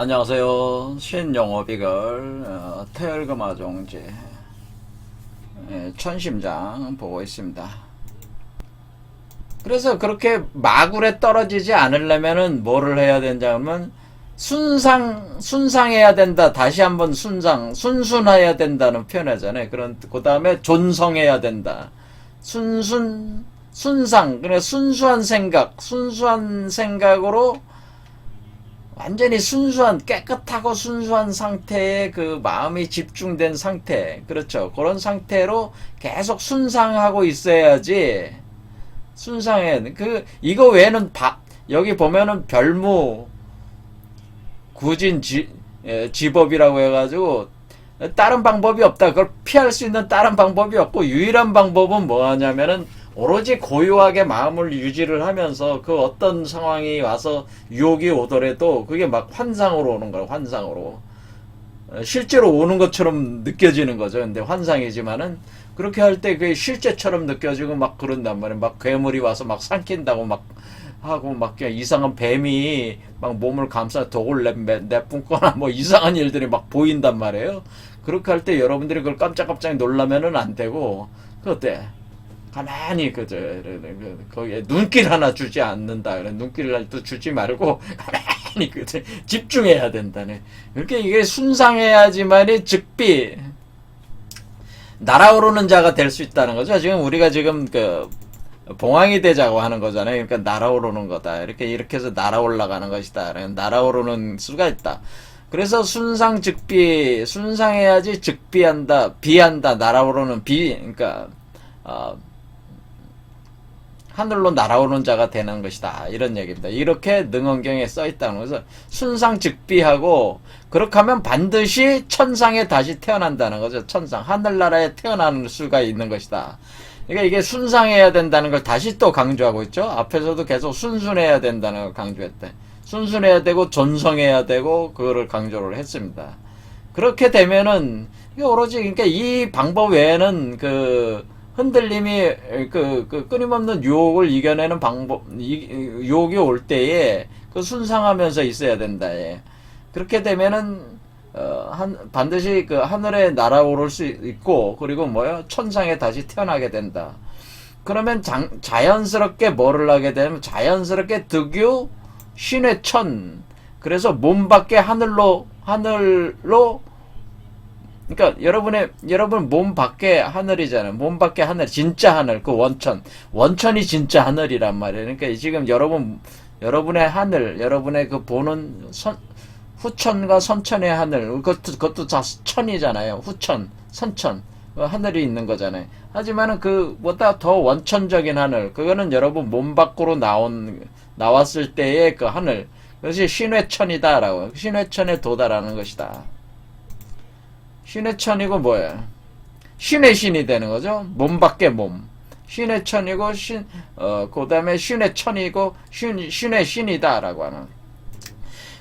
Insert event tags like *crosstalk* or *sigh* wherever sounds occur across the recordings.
안녕하세요. 신영어 비글 어, 태열금화종제 예, 천심장 보고 있습니다. 그래서 그렇게 마굴에 떨어지지 않으려면은 뭐를 해야 된다면 순상 순상해야 된다. 다시 한번 순상 순순해야 된다는 표현하잖아요. 그런 그 다음에 존성해야 된다. 순순 순상 그래 순수한 생각 순수한 생각으로 완전히 순수한 깨끗하고 순수한 상태에 그 마음이 집중된 상태. 그렇죠. 그런 상태로 계속 순상하고 있어야지 순상해 그 이거 외에는 바, 여기 보면은 별무 구진 지, 예, 지법이라고 해가지고 다른 방법이 없다. 그걸 피할 수 있는 다른 방법이 없고 유일한 방법은 뭐하냐면은 오로지 고요하게 마음을 유지를 하면서 그 어떤 상황이 와서 유혹이 오더라도 그게 막 환상으로 오는 거야 환상으로. 어, 실제로 오는 것처럼 느껴지는 거죠. 근데 환상이지만은 그렇게 할 때 그게 실제처럼 느껴지고 막 그런단 말이에요 막 괴물이 와서 막 삼킨다고 막 하고 막 그냥 이상한 뱀이 막 몸을 감싸 독을 내, 내뿜거나 뭐 이상한 일들이 막 보인단 말이에요. 그렇게 할 때 여러분들이 그걸 깜짝깜짝 놀라면은 안 되고 그 어때 가만히 그저 그, 거기에 눈길 하나 주지 않는다. 그래 눈길을 또 주지 말고 *laughs* 가만히 그 집중해야 된다네. 그렇게 이게 순상해야지만이 즉비 날아오르는 자가 될 수 있다는 거죠. 지금 우리가 지금 그 봉황이 되자고 하는 거잖아요. 그러니까 날아오르는 거다. 이렇게 이렇게 해서 날아올라가는 것이다. 날아오르는 수가 있다. 그래서 순상 즉비 순상해야지 즉비한다 비한다 날아오르는 비 그러니까 어, 하늘로 날아오는 자가 되는 것이다. 이런 얘기입니다. 이렇게 능언경에 써 있다는 것은 순상즉비하고 그렇게 하면 반드시 천상에 다시 태어난다는 거죠. 천상 하늘나라에 태어나는 수가 있는 것이다. 그러니까 이게 순상해야 된다는 걸 다시 또 강조하고 있죠. 앞에서도 계속 순순해야 된다는 걸 강조했대. 순순해야 되고 존성해야 되고 그거를 강조를 했습니다. 그렇게 되면은 이게 오로지 그러니까 이 방법 외에는 그 흔들림이 그, 그 끊임없는 유혹을 이겨내는 방법 이, 유혹이 올 때에 그 순상하면서 있어야 된다. 예. 그렇게 되면은 어, 한, 반드시 그 하늘에 날아오를 수 있고 그리고 뭐요 천상에 다시 태어나게 된다. 그러면 장, 자연스럽게 뭐를 하게 되면 자연스럽게 득유 신해천 그래서 몸 밖에 하늘로 하늘로 그러니까 여러분의 여러분 몸 밖에 하늘이잖아요. 몸 밖에 하늘 진짜 하늘 그 원천 원천이 진짜 하늘이란 말이에요. 그러니까 지금 여러분 여러분의 하늘 여러분의 그 보는 선 후천과 선천의 하늘 그것도 그것도 다 천이잖아요. 후천 선천 그 하늘이 있는 거잖아요. 하지만은 그보다 더 원천적인 하늘 그거는 여러분 몸 밖으로 나온 나왔을 때의 그 하늘 그것이 신회천이다라고 신회천에 도달하는 것이다. 신의 천이고 뭐야? 신의 신이 되는 거죠. 몸 밖에 몸. 신의 천이고 신, 어, 그 다음에 신의 천이고 신, 신의 신이다라고 하는.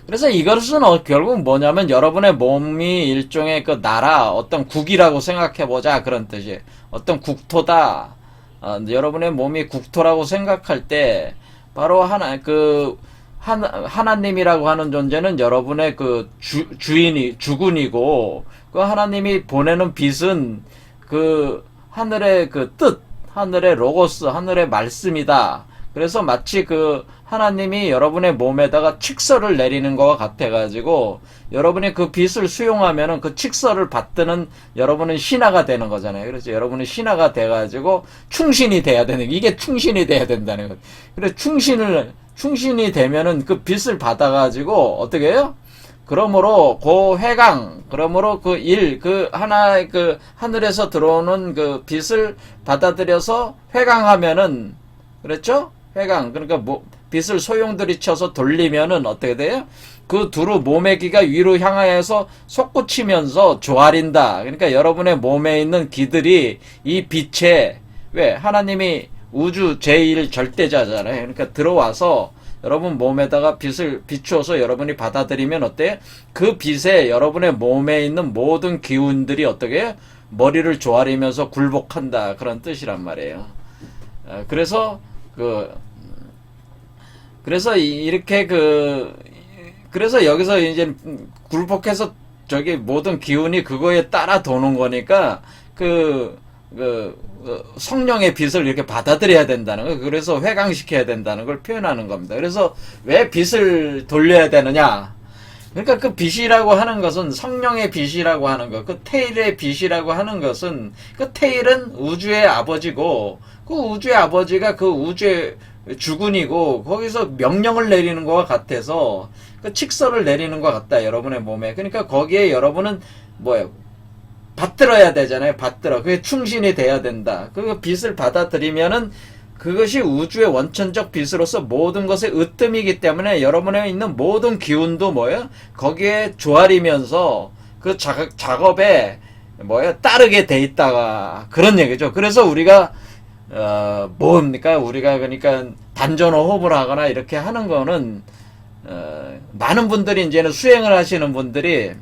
그래서 이것은 어, 결국 뭐냐면 여러분의 몸이 일종의 그 나라, 어떤 국이라고 생각해보자. 그런 뜻이. 어떤 국토다. 어, 여러분의 몸이 국토라고 생각할 때, 바로 하나, 그, 하나, 하나님이라고 하는 존재는 여러분의 그 주, 주인이, 주군이고, 그 하나님이 보내는 빛은 그 하늘의 그 뜻, 하늘의 로고스, 하늘의 말씀이다. 그래서 마치 그 하나님이 여러분의 몸에다가 칙서를 내리는 것과 같아가지고 여러분이 그 빛을 수용하면은 그 칙서를 받드는 여러분은 신하가 되는 거잖아요. 그래서 여러분은 신하가 돼가지고 충신이 돼야 되는 이게 충신이 돼야 된다는 거. 그래 충신을 충신이 되면은 그 빛을 받아가지고 어떻게 해요? 그러므로 고 회강 그러므로 그 일 그 하나의 그 하늘에서 들어오는 그 빛을 받아들여서 회강하면은 그랬죠? 회강 그러니까 뭐 빛을 소용들이쳐서 돌리면은 어떻게 돼요? 그 두루 몸의 기가 위로 향하여서 솟구치면서 조아린다. 그러니까 여러분의 몸에 있는 기들이 이 빛에 왜 하나님이 우주 제1 절대자잖아요. 그러니까 들어와서 여러분 몸에다가 빛을 비추어서 여러분이 받아들이면 어때? 그 빛에 여러분의 몸에 있는 모든 기운들이 어떻게 머리를 조아리면서 굴복한다 그런 뜻이란 말이에요. 어, 그래서 그 그래서 이렇게 그, 그 그래서 여기서 이제 굴복해서 저기 모든 기운이 그거에 따라 도는 거니까 그, 그, 그 성령의 빛을 이렇게 받아들여야 된다는 거. 그래서 회강시켜야 된다는 걸 표현하는 겁니다. 그래서 왜 빛을 돌려야 되느냐? 그러니까 그 빛이라고 하는 것은 성령의 빛이라고 하는 것, 그 테일의 빛이라고 하는 것은 그 테일은 우주의 아버지고 그 우주의 아버지가 그 우주의 주군이고 거기서 명령을 내리는 것과 같아서 그 칙서를 내리는 것 같다 여러분의 몸에 그러니까 거기에 여러분은 뭐예요 받들어야 되잖아요. 받들어. 그게 충신이 돼야 된다. 그 빛을 받아들이면은 그것이 우주의 원천적 빛으로서 모든 것의 으뜸이기 때문에 여러분에 있는 모든 기운도 뭐예요? 거기에 조아리면서 그 작업, 작업에 뭐예요? 따르게 돼 있다가 그런 얘기죠. 그래서 우리가 어, 뭡니까? 우리가 그러니까 단전 호흡을 하거나 이렇게 하는 거는 어, 많은 분들이 이제는 수행을 하시는 분들이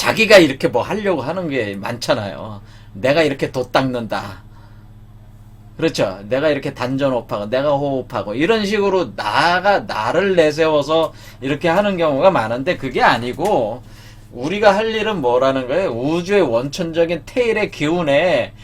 자기가 이렇게 뭐 하려고 하는 게 많잖아요. 내가 이렇게 돛 닦는다. 그렇죠. 내가 이렇게 단전 호흡하고 내가 호흡하고 이런 식으로 나가 나를 내세워서 이렇게 하는 경우가 많은데 그게 아니고 우리가 할 일은 뭐라는 거예요? 우주의 원천적인 테일의 기운에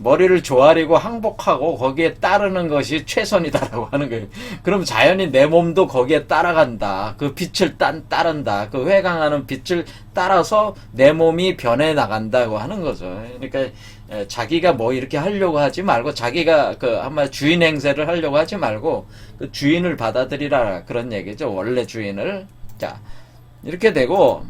머리를 조아리고 항복하고 거기에 따르는 것이 최선이다라고 *laughs* 하는 거예요. 그럼 자연히 내 몸도 거기에 따라간다. 그 빛을 따, 따른다. 그 회강하는 빛을 따라서 내 몸이 변해 나간다고 하는 거죠. 그러니까 에, 자기가 뭐 이렇게 하려고 하지 말고 자기가 그 아마 주인 행세를 하려고 하지 말고 그 주인을 받아들이라 그런 얘기죠. 원래 주인을 자 이렇게 되고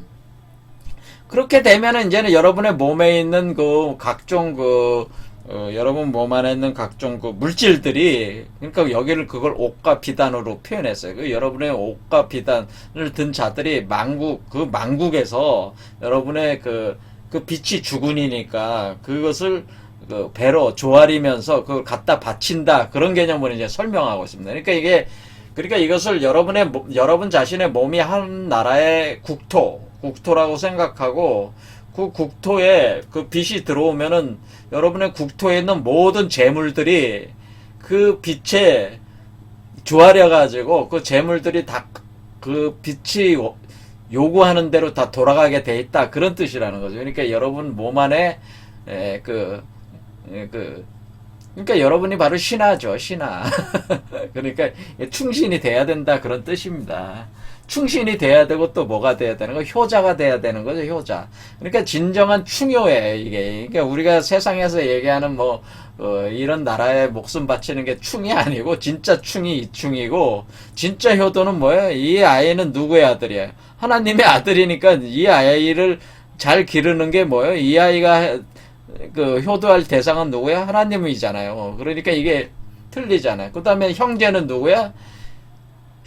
그렇게 되면은 이제는 여러분의 몸에 있는 그 각종 그 어, 여러분 몸 안에 있는 각종 그 물질들이 그러니까 여기를 그걸 옥과 비단으로 표현했어요. 그 여러분의 옥과 비단을 든 자들이 망국 그 망국에서 여러분의 그, 그 빛이 주군이니까 그것을 그 배로 조아리면서 그걸 갖다 바친다 그런 개념을 이제 설명하고 있습니다. 그러니까 이게 그러니까 이것을 여러분의 몸- 여러분 자신의 몸이 한 나라의 국토 국토라고 생각하고 그 국토에 그 빛이 들어오면은 여러분의 국토에 있는 모든 재물들이 그 빛에 조아려 가지고 그 재물들이 다 그 빛이 요- 요구하는 대로 다 돌아가게 돼 있다 그런 뜻이라는 거죠. 그러니까 여러분 몸 안에 에, 그, 에, 그 그러니까 여러분이 바로 신하죠, 신하. *laughs* 그러니까 충신이 돼야 된다 그런 뜻입니다. 충신이 돼야 되고 또 뭐가 돼야 되는 거 효자가 돼야 되는 거죠, 효자. 그러니까 진정한 충효예요, 이게. 그러니까 우리가 세상에서 얘기하는 뭐 어, 이런 나라에 목숨 바치는 게 충이 아니고 진짜 충이 이 충이고 진짜 효도는 뭐예요? 이 아이는 누구의 아들이에요? 하나님의 아들이니까 이 아이를 잘 기르는 게 뭐예요? 이 아이가 그 효도할 대상은 누구야? 하나님이잖아요. 그러니까 이게 틀리잖아요. 그 다음에 형제는 누구야?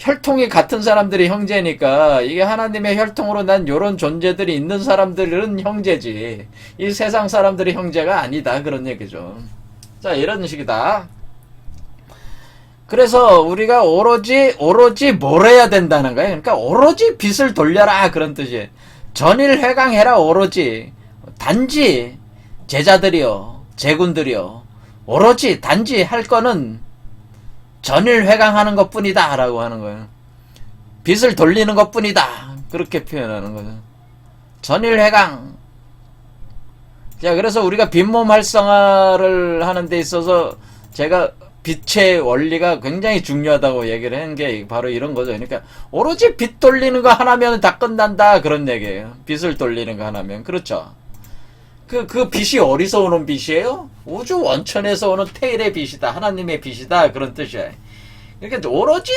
혈통이 같은 사람들이 형제니까 이게 하나님의 혈통으로 난 요런 존재들이 있는 사람들은 형제지. 이 세상 사람들이 형제가 아니다. 그런 얘기죠. 자, 이런 식이다. 그래서 우리가 오로지 오로지 뭘 해야 된다는 거예요. 그러니까 오로지 빛을 돌려라 그런 뜻이에요. 전일 회강해라 오로지 단지 제자들이요 제군들이요 오로지 단지 할 거는 전일 회강하는 것 뿐이다 라고 하는 거예요. 빛을 돌리는 것 뿐이다 그렇게 표현하는 거죠. 전일 회강. 자 그래서 우리가 빛몸 활성화를 하는 데 있어서 제가 빛의 원리가 굉장히 중요하다고 얘기를 한 게 바로 이런 거죠. 그러니까 오로지 빛 돌리는 거 하나면 다 끝난다 그런 얘기예요. 빛을 돌리는 거 하나면 그렇죠. 그, 그 빛이 어디서 오는 빛이에요? 우주 원천에서 오는 테일의 빛이다. 하나님의 빛이다. 그런 뜻이에요. 그러니까 오로지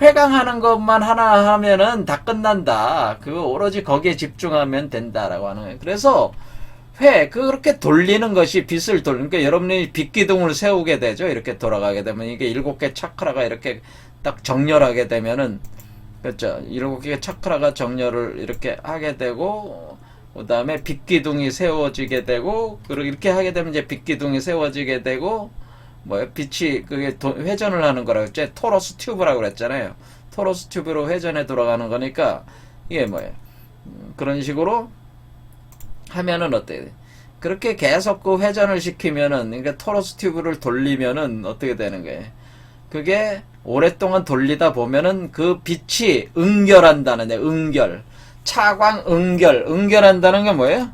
회강하는 것만 하나 하면은 다 끝난다. 그 오로지 거기에 집중하면 된다라고 하는 거예요. 그래서 회 그렇게 돌리는 것이 빛을 돌리는 그러니까 여러분이 빛 기둥을 세우게 되죠. 이렇게 돌아가게 되면 이게 일곱 개 차크라가 이렇게 딱 정렬하게 되면은 그렇죠. 일곱 개 차크라가 정렬을 이렇게 하게 되고 그 다음에 빛 기둥이 세워지게 되고 그리고 이렇게 하게 되면 이제 빛 기둥이 세워지게 되고 뭐야 빛이 그게 도- 회전을 하는 거라고 했죠. 토러스 튜브라고 그랬잖아요. 토러스 튜브로 회전해 돌아가는 거니까 이게 뭐예요? 음, 그런 식으로 하면은 어때요? 그렇게 계속 그 회전을 시키면은 그러니까 토러스 튜브를 돌리면은 어떻게 되는 거예요? 그게 오랫동안 돌리다 보면은 그 빛이 응결한다는 애, 응결. 차광 응결. 응결한다는 게 뭐예요?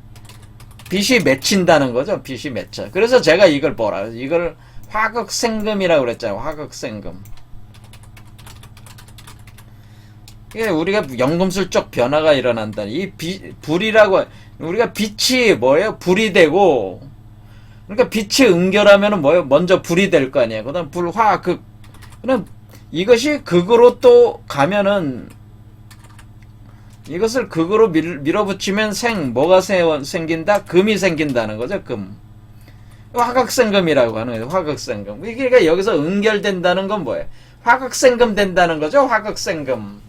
빛이 맺힌다는 거죠. 빛이 맺혀. 그래서 제가 이걸 뭐라, 이걸 화극생금이라고 그랬잖아요. 화극생금. 이게 우리가 연금술적 변화가 일어난다. 이 비, 불이라고, 우리가 빛이 뭐예요? 불이 되고, 그러니까 빛이 응결하면은 뭐예요? 먼저 불이 될 거 아니에요. 그 다음 불, 화, 극. 그럼 이것이 극으로 또 가면은, 이것을 극으로 밀, 밀어붙이면 생, 뭐가 세, 생긴다? 금이 생긴다는 거죠, 금. 화극생금이라고 하는 거예요, 화극생금. 그러니까 여기서 응결된다는 건 뭐예요? 화극생금 된다는 거죠, 화극생금.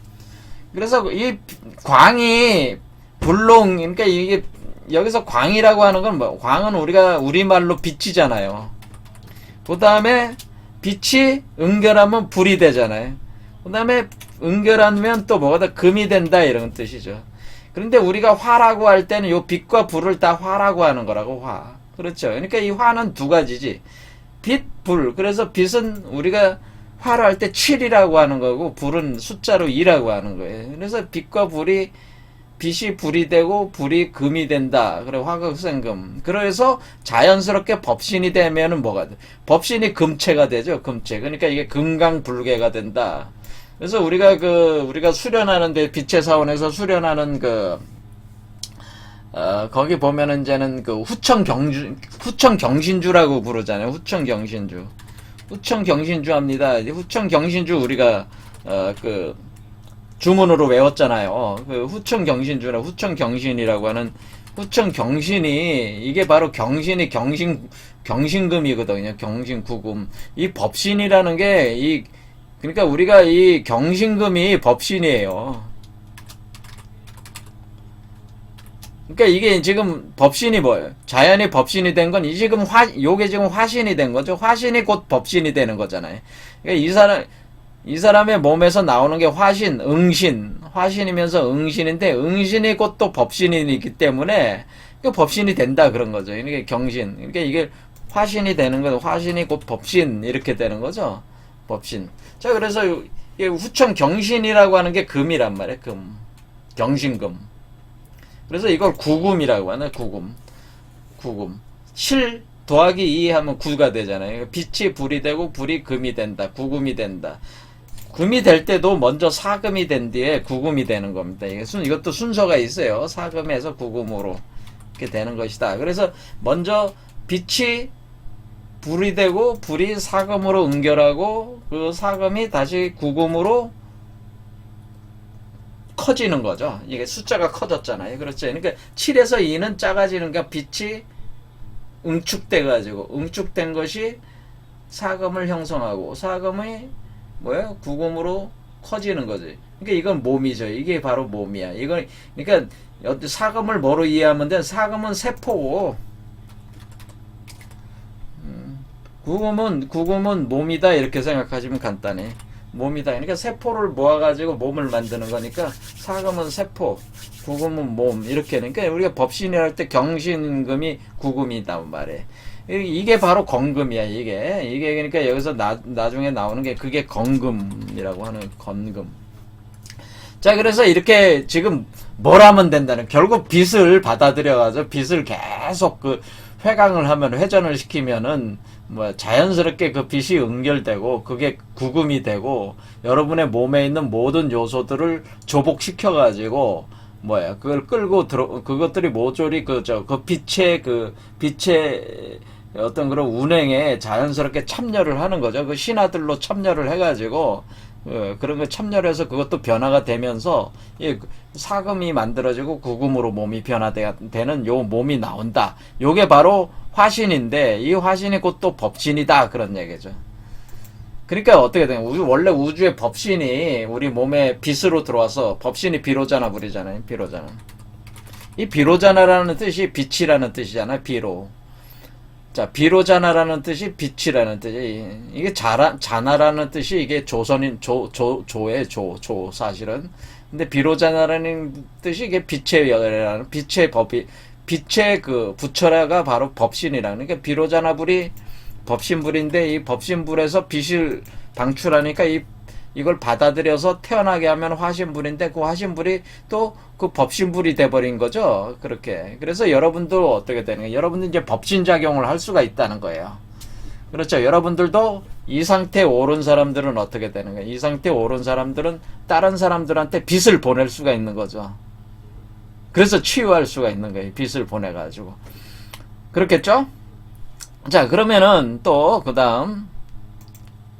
그래서 이 광이 불롱 그러니까 이게 여기서 광이라고 하는 건 뭐 광은 우리가 우리말로 빛이잖아요. 그 다음에 빛이 응결하면 불이 되잖아요. 그 다음에 응결하면 또 뭐가 다 금이 된다 이런 뜻이죠. 그런데 우리가 화라고 할 때는 요 빛과 불을 다 화라고 하는 거라고 화. 그렇죠. 그러니까 이 화는 두 가지지. 빛, 불. 그래서 빛은 우리가 화를 할때 7이라고 하는 거고 불은 숫자로 2라고 하는 거예요. 그래서 빛과 불이 빛이 불이 되고 불이 금이 된다. 그래 화극생금. 그래서 자연스럽게 법신이 되면은 뭐가 돼? 법신이 금체가 되죠. 금체. 그러니까 이게 금강불개가 된다. 그래서 우리가 그 우리가 수련하는데 빛의 사원에서 수련하는 그 어, 거기 보면은 이제는 그 후청 경주 후청 경신주라고 부르잖아요. 후청 경신주. 후청 경신주 합니다. 후청 경신주 우리가 어 그 주문으로 외웠잖아요. 그 후청 경신주나 후청 경신이라고 하는 후청 경신이 이게 바로 경신이 경신 경신금이거든요. 경신구금. 이 법신이라는 게이 그러니까 우리가 이 경신금이 법신이에요. 그러니까 이게 지금 법신이 뭐예요? 자연이 법신이 된 건 이 지금 화 요게 지금 화신이 된 거죠. 화신이 곧 법신이 되는 거잖아요. 그러니까 이 사람 이 사람의 몸에서 나오는 게 화신, 응신, 화신이면서 응신인데 응신이 곧 또 법신이기 때문에 그 법신이 된다 그런 거죠. 이게 경신. 그러니까 이게 화신이 되는 거죠. 화신이 곧 법신 이렇게 되는 거죠. 법신. 자 그래서 이 후청 경신이라고 하는 게 금이란 말이에요. 금. 경신금. 그래서 이걸 구금이라고 하네, 구금. 구금. 7 더하기 2 하면 9가 되잖아요. 빛이 불이 되고 불이 금이 된다. 구금이 된다. 금이 될 때도 먼저 사금이 된 뒤에 구금이 되는 겁니다. 순, 이것도 순서가 있어요. 사금에서 구금으로 이렇게 되는 것이다. 그래서 먼저 빛이 불이 되고 불이 사금으로 응결하고 그 사금이 다시 구금으로 커지는 거죠. 이게 숫자가 커졌잖아요. 그렇죠. 그러니까 7에서 2는 작아지는 게 빛이 응축돼 가지고 응축된 것이 사금을 형성하고 사금이 뭐예요? 구금으로 커지는 거지. 그러니까 이건 몸이죠. 이게 바로 몸이야. 이건 그러니까 사금을 뭐로 이해하면 돼? 사금은 세포고 음, 구금은 구금은 몸이다 이렇게 생각하시면 간단해. 몸이다. 그러니까 세포를 모아가지고 몸을 만드는 거니까 사금은 세포, 구금은 몸 이렇게. 그러니까 우리가 법신이 할때 경신금이 구금이다 말이에요. 이게 바로 건금이야 이게 이게 그러니까 여기서 나, 나중에 나오는 게 그게 건금이라고 하는 건금 자 그래서 이렇게 지금 뭘 하면 된다는 결국 빚을 받아들여 가지고 빚을 계속 그 회강을 하면 회전을 시키면은 뭐 자연스럽게 그 빛이 응결되고 그게 구금이 되고 여러분의 몸에 있는 모든 요소들을 조복시켜 가지고 뭐야 그걸 끌고 들어 그것들이 모조리 그저그 빛의 그 빛의 어떤 그런 운행에 자연스럽게 참여를 하는 거죠. 그 신하들로 참여를 해가지고 어, 그런 거 참여를 해서 그것도 변화가 되면서 이 사금이 만들어지고 구금으로 몸이 변화되는 요 몸이 나온다. 요게 바로 화신인데 이 화신이 곧 또 법신이다 그런 얘기죠. 그러니까 어떻게 되냐 우리 원래 우주의 법신이 우리 몸에 빛으로 들어와서 법신이 비로자나 불이잖아요. 비로자나. 이 비로자나라는 뜻이 빛이라는 뜻이잖아요. 비로. 자, 비로자나라는 뜻이 빛이라는 뜻이 이게 자라, 자나라는 뜻이 이게 조선인 조, 조, 조의 조, 조 사실은. 근데 비로자나라는 뜻이 이게 빛의 열이라는 빛의 법이 빛의 그 부처라가 바로 법신이라는 그러니까 비로자나불이 법신불인데 이 법신불에서 빛을 방출하니까 이 이걸 받아들여서 태어나게 하면 화신불인데 그 화신불이 또 그 법신불이 돼버린 거죠. 그렇게. 그래서 여러분도 어떻게 되는 거예요? 여러분들 이제 법신작용을 할 수가 있다는 거예요. 그렇죠. 여러분들도 이 상태에 오른 사람들은 어떻게 되는 거예요? 이 상태에 오른 사람들은 다른 사람들한테 빚을 보낼 수가 있는 거죠. 그래서 치유할 수가 있는 거예요. 빚을 보내가지고. 그렇겠죠? 자, 그러면은 또, 그 다음,